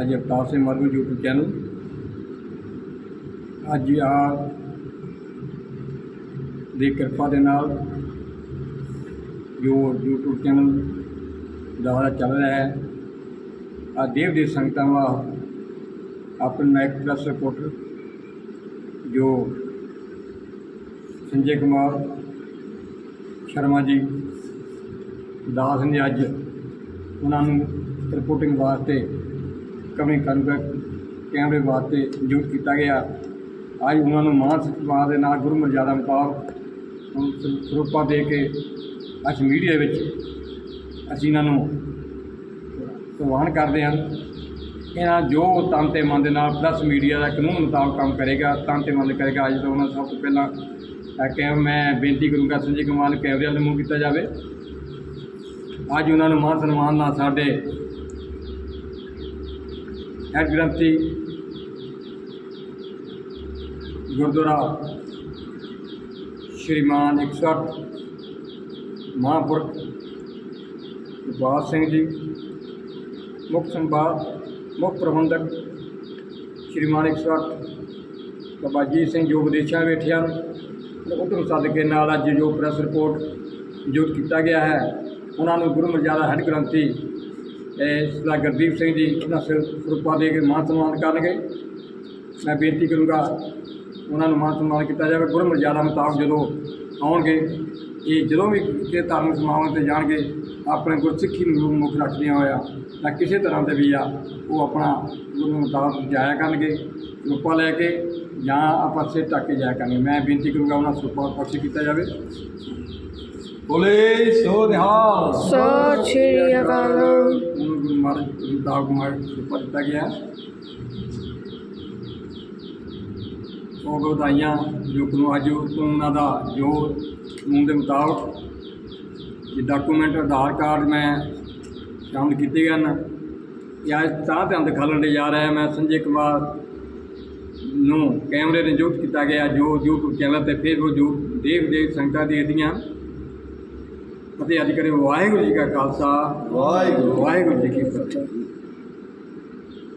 ਅੱਜ ਅਵਤਾਰ ਸਿੰਘ ਮਾਰੂ YouTube channel ਅੱਜ ਆ ਦੀ ਕਿਰਪਾ ਦੇ ਨਾਲ ਜੋ YouTube ਚੈਨਲ ਦੁਆਰਾ ਚੱਲ ਰਿਹਾ ਹੈ ਆ ਦੇਵ ਦੀ ਸੰਗਤਾਂ ਵਾ ਆਪਣੇ ਨਾਇਕ ਪਲੱਸ ਰਿਪੋਰਟਰ ਜੋ ਸੰਜੇ ਕੁਮਾਰ ਸ਼ਰਮਾ ਜੀ, ਦਾਸ ਨੇ ਅੱਜ ਉਹਨਾਂ ਨੂੰ ਰਿਪੋਰਟਿੰਗ ਵਾਸਤੇ ਕਮੀ ਕੰਟਰੈਕਟ ਕੈਮਰੇ ਵਾਸਤੇ ਨਿਯੁਕਤ ਕੀਤਾ ਗਿਆ। ਅੱਜ ਉਹਨਾਂ ਨੂੰ ਮਾਨ ਸਤਿਕਾਰ ਦੇ ਨਾਲ ਗੁਰੂ ਮਰਜ਼ਾਦਾ ਮੁਤਾਬਕ ਹੁਣ ਸਰੂਪਾ ਦੇ ਕੇ ਅੱਜ ਮੀਡੀਆ ਵਿੱਚ ਅਸੀਂ ਇਹਨਾਂ ਨੂੰ ਪ੍ਰਵਾਨ ਕਰਦੇ ਹਾਂ। ਇਹਨਾਂ ਜੋ ਤਨ ਤੇ ਮਨ ਦੇ ਨਾਲ ਪਲੱਸ ਮੀਡੀਆ ਦਾ ਕਾਨੂੰਨ ਮੁਤਾਬਕ ਕੰਮ ਕਰੇਗਾ, ਤਨ ਤੇ ਮਨ ਕਰੇਗਾ, ਅੱਜ ਤੋਂ ਉਹਨਾਂ ਸਭ ਤੋਂ ਪਹਿਲਾਂ ਇਹ ਕੈਮ ਮੈਂ ਬੇਨਤੀ ਕਰੂੰਗਾ ਸੰਜੇ ਕੁਮਾਰ ਨੂੰ ਕੈਮਰੇ ਵੱਲ ਮੂੰਹ ਕੀਤਾ ਜਾਵੇ। ਅੱਜ ਉਹਨਾਂ ਨੂੰ ਮਾਨ ਸਨਮਾਨ ਨਾਲ ਸਾਡੇ ਹੈਡ ਗ੍ਰੰਥੀ ਗੁਰਦੁਆਰਾ ਸ਼੍ਰੀਮਾਨ 108 ਮਹਾਂਪੁਰਖ ਇਕਬਾਲ ਸਿੰਘ ਜੀ, ਮੁੱਖ ਸੰਭਾਗ ਮੁੱਖ ਪ੍ਰਬੰਧਕ ਸ਼੍ਰੀਮਾਨ 108 ਬਾਬਾ ਜੀ ਸਿੰਘ ਜੋ ਵਿਦੇਸ਼ਾਂ ਬੈਠਿਆ ਉਧਰ ਸਦਕੇ ਨਾਲ ਅੱਜ ਜੋ ਪ੍ਰੈਸ ਰਿਪੋਰਟ ਜੋ ਕੀਤਾ ਗਿਆ ਹੈ, ਉਹਨਾਂ ਨੂੰ ਗੁਰੂ ਮਰਜ਼ਾਦਾ ਹੈਡ ਗ੍ਰੰਥੀ ਇਹ ਸਰਦਾਰ ਗੁਰਦੀਪ ਸਿੰਘ ਜੀ ਦਾ ਸਿਰ ਸਰੂਪਾ ਦੇ ਕੇ ਮਾਨ ਸਨਮਾਨ ਕਰਨਗੇ। ਮੈਂ ਬੇਨਤੀ ਕਰੂੰਗਾ ਉਹਨਾਂ ਨੂੰ ਮਾਨ ਸਨਮਾਨ ਕੀਤਾ ਜਾਵੇ। ਗੁਰੂ ਮਰਜ਼ਾਦਾ ਮੁਤਾਬਕ ਜਦੋਂ ਆਉਣਗੇ, ਇਹ ਜਦੋਂ ਵੀ ਕਿਸੇ ਧਾਰਮਿਕ ਸਮਾਗਮ ਤੇ ਜਾਣਗੇ, ਆਪਣੇ ਗੁਰਸਿੱਖੀ ਨੂੰ ਮੁੱਖ ਰੱਖਦਿਆਂ ਹੋਇਆ ਤਾਂ ਕਿਸੇ ਤਰ੍ਹਾਂ ਦੇ ਵੀ ਆ, ਉਹ ਆਪਣਾ ਗੁਰੂ ਮੁਤਾਬਕ ਜਾਇਆ ਕਰਨਗੇ। ਸਰੂਪਾ ਲੈ ਕੇ ਜਾਂ ਆਪਾਂ ਸਿਰ ਢੱਕ ਕੇ ਜਾਇਆ ਕਰਨਗੇ। ਮੈਂ ਬੇਨਤੀ ਕਰੂੰਗਾ ਉਹਨਾਂ ਸਰੂਪਾ ਪਕਸ਼ ਕੀਤਾ ਜਾਵੇ। ਬੋਲੇ ਸੋ ਨਿਹਾਲ। ਸਤਿ ਸ਼੍ਰੀ ਅਕਾਲ। ਗੁਰੂ ਮਹਾਰਾਜ ਗੁਰੂ ਦਾਗ ਮਾਰ ਸਰੂਪਾ ਦਿੱਤਾ ਗਿਆ। ਉਹ ਵਧਾਈਆਂ ਜੋ ਕਾਨੂੰਨ ਅੱਜ ਉਹਨਾਂ ਦਾ ਜੋ ਕਾਨੂੰਨ ਦੇ ਮੁਤਾਬਕ ਜੇ ਡਾਕੂਮੈਂਟ ਆਧਾਰ ਕਾਰਡ ਮੈਂ ਸ਼ਾਮਲ ਕੀਤੇ ਹਨ ਇਹ ਅੱਜ ਤਾਂ ਧਿਆਨ ਦਿਖਾਉਣ ਲਈ ਜਾ ਰਿਹਾ ਮੈਂ ਸੰਜੇ ਕੁਮਾਰ ਨੂੰ ਕੈਮਰੇ ਨੇ ਨਿਯੁਕਤ ਕੀਤਾ ਗਿਆ ਜੋ YouTube ਚੈਨਲ ਤੇ ਫਿਰ ਉਹ ਜੋ ਦੇਵ ਦੇਵ ਸੰਗਤਾਂ ਦੀ ਇਹਦੀਆਂ ਅਤੇ ਅੱਜ ਕਰੇ ਵਾਹਿਗੁਰੂ ਜੀ ਕਾ ਖਾਲਸਾ ਵਾਹਿਗੁਰੂ। ਵਾਹਿਗੁਰੂ ਜੀ ਕੀ ਫਤਿਹ।